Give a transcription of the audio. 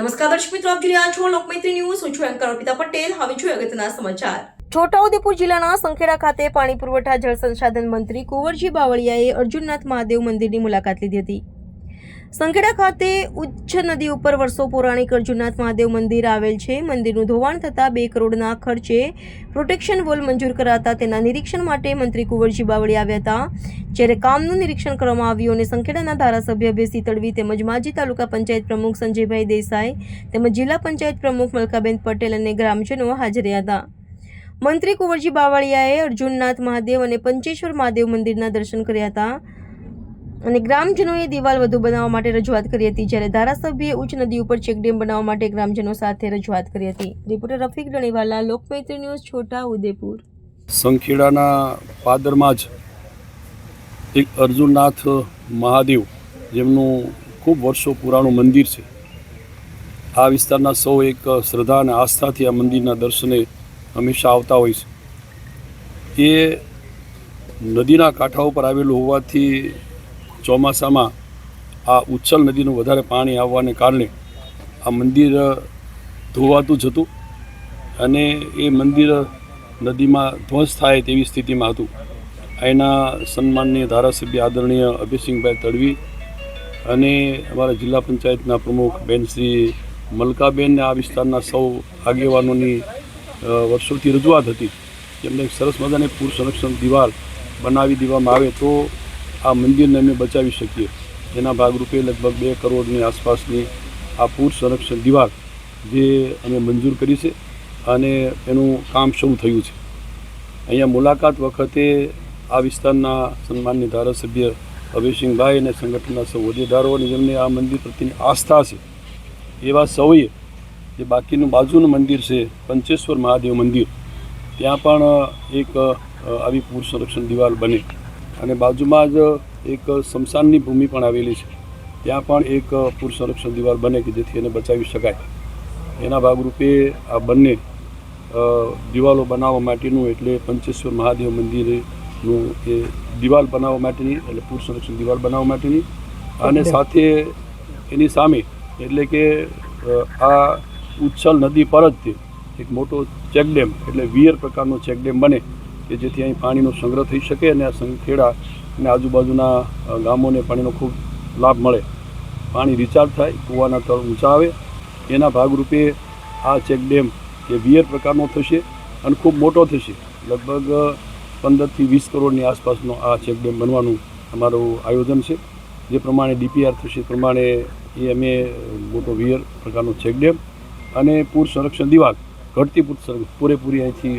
નમસ્કાર દર્શક મિત્રો, આપ જોઈ રહ્યા છો લોકમૈત્રી ન્યૂઝ. હું છું એન્કર અર્પિતા પટેલ. હવે છું અગત્યના સમાચાર. છોટાઉદેપુર જિલ્લાના સંખેડા ખાતે પાણી પુરવઠા જળ સંસાધન મંત્રી કુંવરજી બાવળિયાએ અર્જુનનાથ મહાદેવ મંદિરની મુલાકાત લીધી હતી. સંખેડા ખાતે ઉચ્ચ નદી ઉપર વર્ષો પૌરાણિક અર્જુનનાથ મહાદેવ મંદિર આવેલ છે. મંદિરનું ધોવાણ થતાં બે કરોડના ખર્ચે પ્રોટેક્શન વોલ મંજૂર કરાતા તેના નિરીક્ષણ માટે મંત્રી કુંવરજી બાવળી આવ્યા હતા. જ્યારે કામનું નિરીક્ષણ કરવામાં આવ્યું અને સંખેડાના ધારાસભ્ય બેસી તડવી તેમજ માજી તાલુકા પંચાયત પ્રમુખ સંજયભાઈ દેસાઈ તેમજ જિલ્લા પંચાયત પ્રમુખ મલકાબેન પટેલ અને ગ્રામજનો હાજર હતા. મંત્રી કુંવરજી બાવળિયાએ અર્જુનનાથ મહાદેવ અને પંચેશ્વર મહાદેવ મંદિરના દર્શન કર્યા હતા. અને ગ્રામજનોએ દિવાલ વધુ બનાવવા માટે રજૂઆત કરી હતી. જ્યારે ધારાસભ્યએ ઉચ્ચ નદી ઉપર ચેકડેમ બનાવવા માટે ગ્રામજનો સાથે રજૂઆત કરી હતી. રિપોર્ટર રફીક ડણીવાલા લોકમૈત્રી ન્યૂઝ, છોટા ઉદેપુર સંખેડાના પાદરમાં જ એક અર્જુનનાથ મહાદેવ, જેમનું ખૂબ વર્ષો પુરાણું મંદિર છે. આ વિસ્તારના સૌ એક શ્રદ્ધા અને આસ્થાથી આ મંદિરના દર્શને હંમેશા આવતા હોય છે. એ નદીના કાંઠા ઉપર આવેલું હોવાથી ચોમાસામાં આ ઉચ્છલ નદીનું વધારે પાણી આવવાને કારણે આ મંદિર ધોવાતું જ હતું અને એ મંદિર નદીમાં ધ્વંસ થાય તેવી સ્થિતિમાં હતું. એના સન્માનનીય ધારાસભ્ય આદરણીય અભયસિંહભાઈ તડવી અને અમારા જિલ્લા પંચાયતના પ્રમુખ બેન શ્રી મલકાબેનને આ વિસ્તારના સૌ આગેવાનોની વર્ષોથી રજૂઆત હતી એમને એક સરસ મજાની પૂર સંરક્ષણ દિવાલ બનાવી દેવામાં આવે તો આ મંદિરને અમે બચાવી શકીએ. એના ભાગરૂપે લગભગ બે કરોડની આસપાસની આ પૂર સંરક્ષણ દિવાલ જે અમે મંજૂર કરી છે અને એનું કામ શરૂ થયું છે. અહીંયા મુલાકાત વખતે આ વિસ્તારના સન્માનની ધારાસભ્ય અભયસિંહભાઈ અને સંગઠનના સૌ હોદ્દેદારો અને જેમને આ મંદિર પ્રત્યેની આસ્થા છે, એવા સૌએ જે બાકીનું બાજુનું મંદિર છે, પંચેશ્વર મહાદેવ મંદિર, ત્યાં પણ એક આવી પૂર સંરક્ષણ દિવાલ બને. અને બાજુમાં જ એક સ્મશાનની ભૂમિ પણ આવેલી છે. ત્યાં પણ એક પૂર સંરક્ષણ દિવાલ બને કે જેથી એને બચાવી શકાય. એના ભાગરૂપે આ બંને દિવાલો બનાવવા માટેનું એટલે પંચેશ્વર મહાદેવ મંદિરનું એ દિવાલ બનાવવા માટેની એટલે પૂર સંરક્ષણ દિવાલ બનાવવા માટેની અને સાથે એની સામે એટલે કે આ ઉચ્છલ નદી પર જ તે એક મોટો ચેકડેમ એટલે વિયર પ્રકારનો ચેકડેમ બને. કે જેથી અહીં પાણીનો સંગ્રહ થઈ શકે અને આ સંખેડા અને આજુબાજુના ગામોને પાણીનો ખૂબ લાભ મળે. પાણી રિચાર્જ થાય, કૂવાના તળ ઊંચા આવે. એના ભાગરૂપે આ ચેકડેમ એ વિયર પ્રકારનો થશે અને ખૂબ મોટો થશે. લગભગ પંદરથી વીસ કરોડની આસપાસનો આ ચેકડેમ બનવાનું અમારું આયોજન છે. જે પ્રમાણે ડીપીઆર થશે પ્રમાણે એ અમે મોટો વિયર પ્રકારનો ચેકડેમ અને પૂર સંરક્ષણ દિવાલ, ઘટતી પૂર પૂરેપૂરી અહીંથી